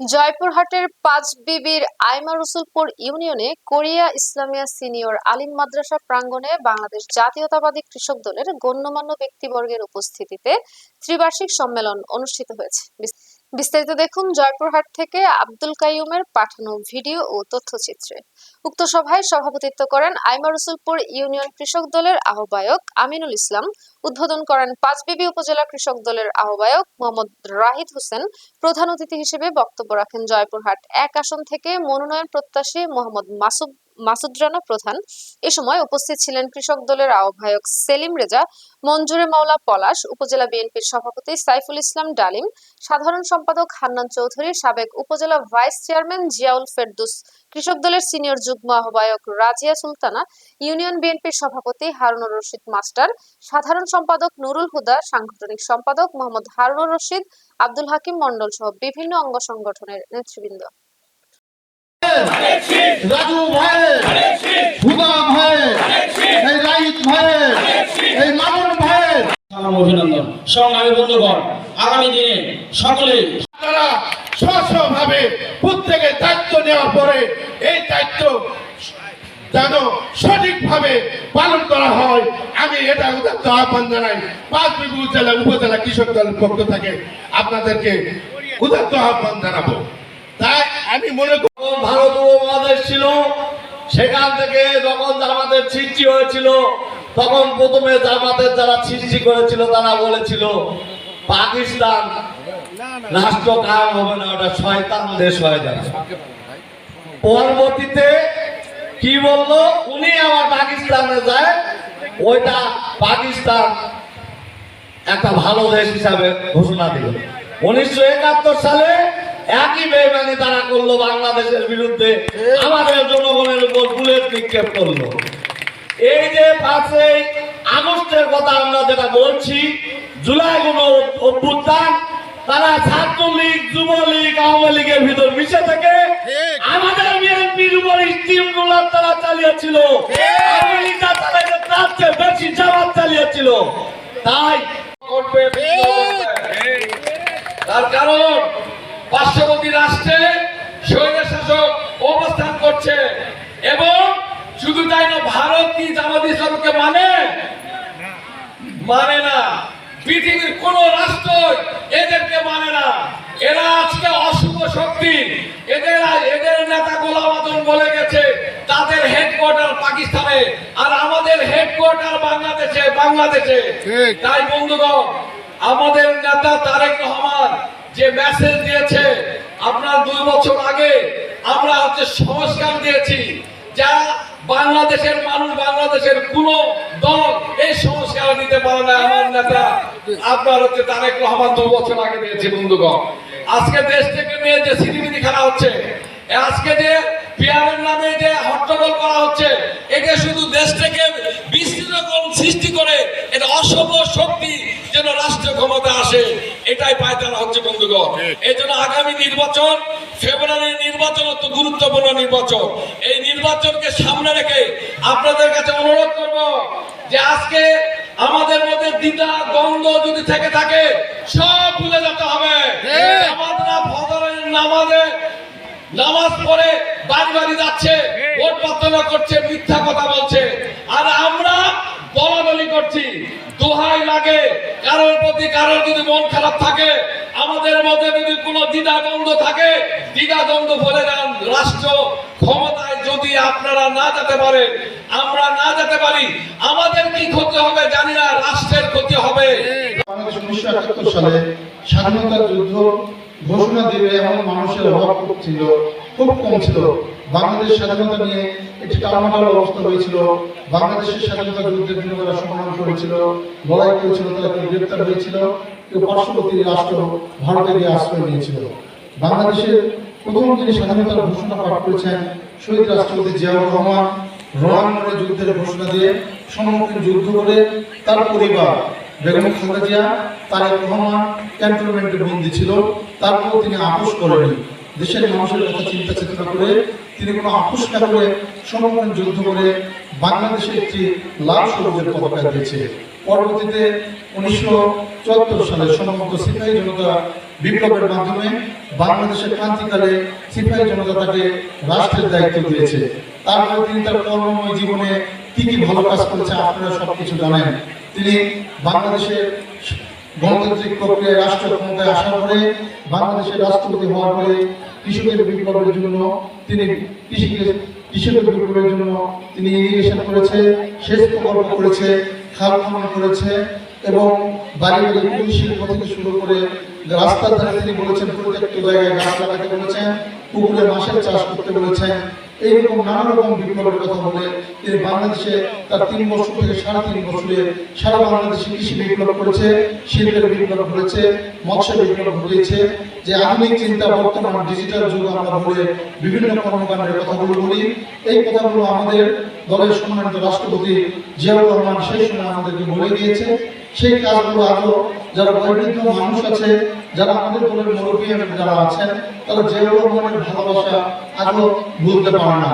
জয়পুরহাটের পাঁচ বিবির আইমা রসুলপুর ইউনিয়নে কোরিয়া ইসলামিয়া সিনিয়র আলিম মাদ্রাসা প্রাঙ্গণে বাংলাদেশ জাতীয়তাবাদী কৃষক দলের গণ্যমান্য ব্যক্তিবর্গের উপস্থিতিতে ত্রিবার্ষিক সম্মেলন অনুষ্ঠিত হয়েছে। বিস্তারিত দেখুন জয়পুরহাট থেকে আব্দুল কাইয়ুমের পাঠানো ভিডিও ও তথ্যচিত্রে। উক্ত সভায় সভাপতিত্ব করেন আইমা রসুলপুর ইউনিয়ন কৃষক দলের আহ্বায়ক আমিনুল ইসলাম, উদ্বোধন করেন পাঁচবিবি উপজেলা কৃষক দলের আহ্বায়ক মোহাম্মদ রাহিদ হোসেন, প্রধান অতিথি হিসেবে বক্তব্য রাখেন জয়পুরহাট এক আসন থেকে মনোনয়ন প্রত্যাশী মোহাম্মদ মাসুদ মাসুদ রানা প্রধান। এ সময় উপস্থিত ছিলেন কৃষক দলের আহ্বায়ক সেলিম রেজা, মঞ্জুরে মাওলা পলাশ, উপজেলা বিএনপির সভাপতি সাইফুল ইসলাম ডালিম, সাধারণ সম্পাদক হান্নান চৌধুরী, সাবেক উপজেলা ভাইস চেয়ারম্যান জিয়াউল ফেরদুস, কৃষক দলের সিনিয়র যুগ্ম আহ্বায়ক রাজিয়া সুলতানা, ইউনিয়ন বিএনপির সভাপতি হারুনুর রশিদ মাস্টার, সাধারণ সম্পাদক নুরুল হুদা, সাংগঠনিক সম্পাদক মোহাম্মদ হারুনুর রশিদ, আব্দুল হাকিম মন্ডল সহ বিভিন্ন অঙ্গ সংগঠনের নেতৃবৃন্দ। ভাইয়ের এই রাইত ভাইয়ের এই মামুন ভাইয়ের আমার অভিনন্দন। সংগ্রামী বন্ধুগণ আগামী দিনে সকলে তারা স্বস্বভাবে প্রত্যেকের দায়িত্ব নেওয়ার পরে এই দায়িত্ব যেন সঠিকভাবে পালন করা হয় আমি এটা আহ্বান জানাই। পাঁচ বিবি উপজেলা উপজেলা কৃষক দলের পক্ষ থেকে আপনাদেরকে উদাত্ত আহ্বান জানাব। আমি মনে করি ভারত উপমহাদেশ ছিল, সেখান থেকে যখন জামাতের সৃষ্টি হয়েছিল, তখন প্রথমে জামাতের যারা সৃষ্টি করেছিল, তারা বলেছিল, পাকিস্তান রাষ্ট্র কায়ম হবে না, ওটা শয়তান দেশ হয়ে যাবে। পরবর্তীতে কি বলল? উনি আবার পাকিস্তানে যায়, ওইটা পাকিস্তান একটা ভালো দেশ হিসাবে ঘোষণা দিল। উনিশশো একাত্তর সালে একই বেমানি তারা করল বাংলাদেশের বিরুদ্ধে। আমাদের জনগণের উপর বুলেট নিক্ষেপ করল। এই যে পাঁচই আগস্টের কথা আমরা যেটা বলছি জুলাই কোন অভ্যুত্থান তারা ছাত্রলীগ যুবলীগ আওয়ামী লীগের ভিতর মিশে থেকে আমাদের বিএনপির উপর স্টিম রোলার তারা চালিয়েছিল। আওয়ামী লীগ যা তার চেয়ে বেশি জামাত চালিয়েছিল। তাই তার কারণ পার্শ্ববর্তী রাষ্ট্রে স্বৈর শাসক অবস্থান করছে এবং শুধু তাই না ভারত কি জামাত ইসলামকে মানে? মানে না। পৃথিবীর কোন রাষ্ট্র এদেরকে মানে না। এরা আজকে অশুভ শক্তি। এদের এদের নেতা গোলাম আজম বলে গেছে তাদের হেডকোয়ার্টার পাকিস্তানে। আর আমাদের হেডকোয়ার্টার বাংলাদেশে বাংলাদেশে। তাই বন্ধুগণ আমাদের নেতা তারেক রহমান যে মেসেজ দিয়েছে, আপনার দুই বছর আগে আমরা হচ্ছে সংস্কার দিয়েছি। যা বাংলাদেশের মানুষ, বাংলাদেশের কোন দল এই সংস্কার দিতে পারে না, আমার নেতা, আপনার হচ্ছে তারেক রহমান দু বছর আগে দিয়েছে, বন্ধুগণ। আজকে দেশ থেকে নিয়ে যে সিটিমিটি খেলা হচ্ছে, আজকে যে পিয়ারের নামে যে হট্টগোল করা হচ্ছে এটা শুধু দেশ থেকে বিশৃঙ্খল সৃষ্টি করে, এটা অশুভ শক্তি যেন রাষ্ট্র ক্ষমতা আসে। এটাই পায়তারা হচ্ছে বন্ধুগণ। এই জন্য আগামী নির্বাচন ফেব্রুয়ারির নির্বাচন অত্যন্ত গুরুত্বপূর্ণ নির্বাচন। এই নির্বাচনকে সামনে রেখে আপনাদের কাছে অনুরোধ করব যে আজকে আমাদের মধ্যে দ্বিধা দ্বন্দ্ব যদি থেকে থাকে সব ভুলে যেতে হবে। নামাজে নামাজ পড়ে বাড়ি বাড়ি যাচ্ছে ভোট প্রার্থনা করছে মিথ্যা কথা বলছে আর আমরা বলাবলি করছি দোহাই লাগে কারোর প্রতি কারোর যদি মন খারাপ থাকে, আমাদের মধ্যে যদি কোনো দ্বিধা দ্বন্দ্ব থাকে দ্বিধা দ্বন্দ্ব বলে দেন রাষ্ট্র ক্ষমতায় যদি আপনারা না যেতে পারে, আমরা না যেতে পারি, আমাদের কি ক্ষতি হবে জানি না, রাষ্ট্রের ক্ষতি হবে। উনিশশো সালে স্বাধীনতা যুদ্ধ ঘোষণা দিবে এমন মানুষের অভাব খুব ছিল, খুব কম ছিল। বাংলাদেশ স্বাধীনতা নিয়ে একটি টালমাটাল অবস্থা হয়েছিল। বাংলাদেশের স্বাধীনতা জন্য তারা সংগ্রাম করেছিল লড়াই করেছিল, তারা কেউ গ্রেপ্তার হয়েছিল, কেউ পার্শ্ববর্তী রাষ্ট্র ভারতে গিয়ে আশ্রয় নিয়েছিল। বাংলাদেশের প্রথম যিনি স্বাধীনতার ঘোষণা পাঠ করেছেন, শহীদ রাষ্ট্রপতি জিয়াউর রহমান, রোহাঙ্গনের যুদ্ধের ঘোষণা দিয়ে সম্মুখীন যুদ্ধ করে তার পরিবার বেগম খালেদা জিয়া, তারেক রহমান, ক্যান্টনমেন্টে বন্দী ছিল, তারপর তিনি আপোষ করেনি। দেশের মানুষের কথা চিন্তা চেতনা করে তিনি কোনো আপোষ না করে সম্মুখীন যুদ্ধ করে বাংলাদেশে একটি লাল সবুজের পতাকা দিয়েছে। পরবর্তীতে উনিশশো চুয়াত্তর সালে সমগ্র সিপাহী জনতা বিপ্লবের মাধ্যমে বাংলাদেশের ক্রান্তিকালে সিপাহী জনতা তাকে রাষ্ট্রের দায়িত্ব দিয়েছে। তারপরে তিনি তার কর্মময় জীবনে কি কি ভালো কাজ করেছে আপনারা সবকিছু জানেন। তিনি বাংলাদেশের গণতান্ত্রিক প্রক্রিয়ায় রাষ্ট্র ক্ষমতায় আসার পরে বাংলাদেশের রাষ্ট্রপতি হওয়ার পরে কৃষকের বিপ্লবের জন্য তিনি কৃষিকে, কৃষকের বিপ্লবের জন্য তিনি ইরিগেশন করেছে, সেচ প্রকল্প করেছে, খাল খনন করেছে এবং বাড়ি বাড়ি কুটির শিল্প থেকে শুরু করে রাস্তার ধারে তিনি বলেছেন প্রত্যেকটা জায়গায় গাছ লাগাতে বলেছেন, পুকুরে মাছের চাষ করতে বলেছেন। এইরকম নানা রকম বিপ্লবের কথা বলে তিনি বাংলাদেশে তার তিন বছর থেকে সাড়ে তিন বছরে সারা বাংলাদেশে কৃষি বিপ্লব করেছে, শিল্পের বিপ্লব করেছে, মৎস্য বিপ্লব ঘটিয়েছে, যে আধুনিক চিন্তা বর্তমান ডিজিটাল যুগ আমরা বলে বিভিন্ন কর্মকাণ্ডের কথাগুলো বলি। এই কথাগুলো আমাদের দলের সম্মানিত রাষ্ট্রপতি জিয়াউর রহমান সেই সময় আমাদেরকে বলে দিয়েছে। সেই কাজগুলো আরও যারা বৈবিধ্য মানুষ আছে, যারা আমাদের দলের মুরব্বী যারা আছেন, তারা জিয়াউর রহমানের ভালোবাসা আজও ভুলতে পারে না।